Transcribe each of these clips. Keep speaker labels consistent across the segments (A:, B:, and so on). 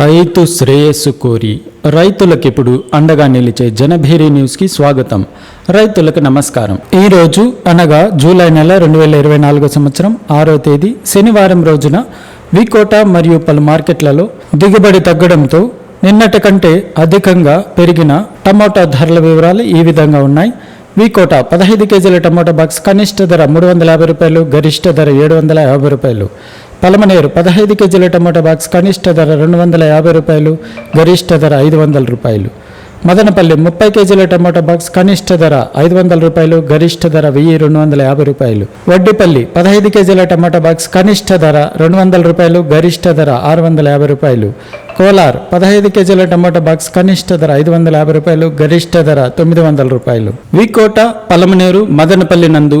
A: రైతు శ్రేయస్సు కోరి రైతులకు ఇప్పుడు అండగా నిలిచే జనభేరి న్యూస్కి స్వాగతం. రైతులకు నమస్కారం. ఈరోజు అనగా జూలై నెల రెండు వేల ఇరవై నాలుగో సంవత్సరం ఆరో తేదీ శనివారం రోజున వికోట మరియు పలు మార్కెట్లలో దిగుబడి తగ్గడంతో నిన్నటి కంటే అధికంగా పెరిగిన టమోటా ధరల వివరాలు ఈ విధంగా ఉన్నాయి. వికోట పదహైదు కేజీల టమోటా బాక్స్ కనిష్ట ధర మూడు వందల యాభై రూపాయలు గరిష్ట ధర ఏడు వందల యాభై రూపాయలు. పలమనేరు పదహైదు కేజీల టమాటా బాక్స్ కనిష్ట ధర రెండు వందల యాభై రూపాయలు గరిష్ట ధర ఐదు వందల రూపాయలు. మదనపల్లి ముప్పై కేజీల టమాటా బాక్స్ కనిష్ట ధర ఐదు వందల రూపాయలు గరిష్ట ధర వెయ్యి రెండు వందల యాభై రూపాయలు. వడ్డిపల్లి పదహైదు కేజీల టమాటా బాక్స్ కనిష్ట ధర రెండు వందల రూపాయలు గరిష్ట ధర ఆరు వందల యాభై రూపాయలు. కోలార్ పదహైదు కేజీల టమాటా బాక్స్ కనిష్ట ధర ఐదు వందల యాభై రూపాయలు గరిష్ట ధర తొమ్మిది వందల రూపాయలు. వికోట పలమనేరు మదనపల్లి నందు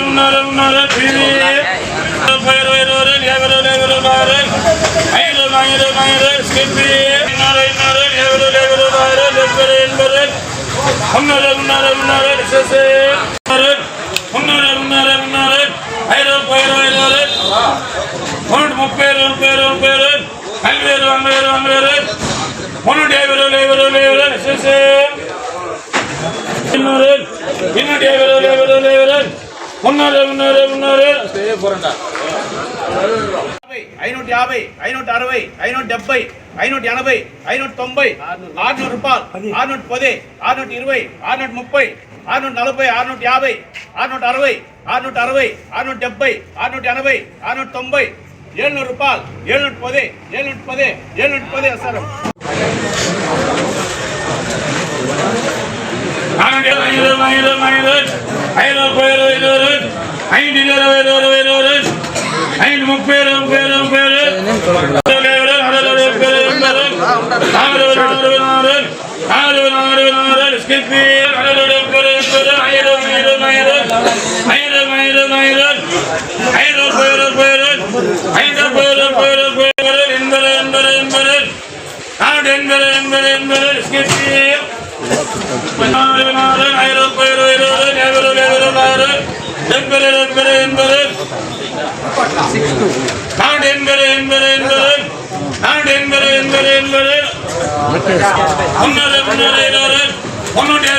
B: ఉన్నారు ఉన్నారు ముప్పై ఇరవై ఉన్నారు ఉన్నారు ఉన్నారు తిరిగి పేరు ఐదు ఐదు ఐదు స్కిప్పి ఉన్నారు ఉన్నారు లేబరు లేబరు బారు ఎనభై ఎనబరు ఉన్నారు ఉన్నారు ఉన్నారు ఎస్ఎస్ఏ ఉన్నారు ఉన్నారు ఉన్నారు ఐదు పేరు ఐదు మూడు ముప్పై ముప్పై ముప్పై నలభై వంద వంద మూడు డేవరు లేవరు లేవరు ఎస్ఎస్ఏ ఇన్నూరు முன்னாடி முன்னாடி முன்னாடி
C: போறேன்டா. ஐநூத்தி யாபை ஐநூத்தி அறுபை ஐநூத்தி டெబ్బை ஐநூத்தி எனபை ஐநூத்தி தொம்பை ஆறுநூறு ரூபாய் ஆறுநூத்தி பதி ஆறுநூத்தி இருபை ஆறுநூத்தி முப்பை ஆறுநூத்தி நலபை ஆறுநூத்தி யாபை ஆறுநூத்தி அறுபை ஆறுநூத்தி அறுபை ஆறுநூத்தி டெப்பை ஆறுநூத்தி எனபை ஆறுநூத்தி தொம்பை ஏழ்நூறு ரூபாய் ஏழ்நூத்தி பதி ஏழ்நூத்தி பதி ஏழ்நூத்தி பதி
B: சார் நானூற்றி ஐநூறு ஐநூறு ஐநூறு పేరు ఐదు ఐదు ఇరవై ఇరవై ఇరవై ఐదు ముప్పై ముప్పై ముప్పై లేవరు అరవై ముప్పై ముప్పై నాలుగు నాలుగు నాలుగు నాలుగు నాలుగు నాలుగు స్కిప్పి అరవై ముప్పై ముప్పై ఐదు ఐదు ఐదు ఐదు ఐదు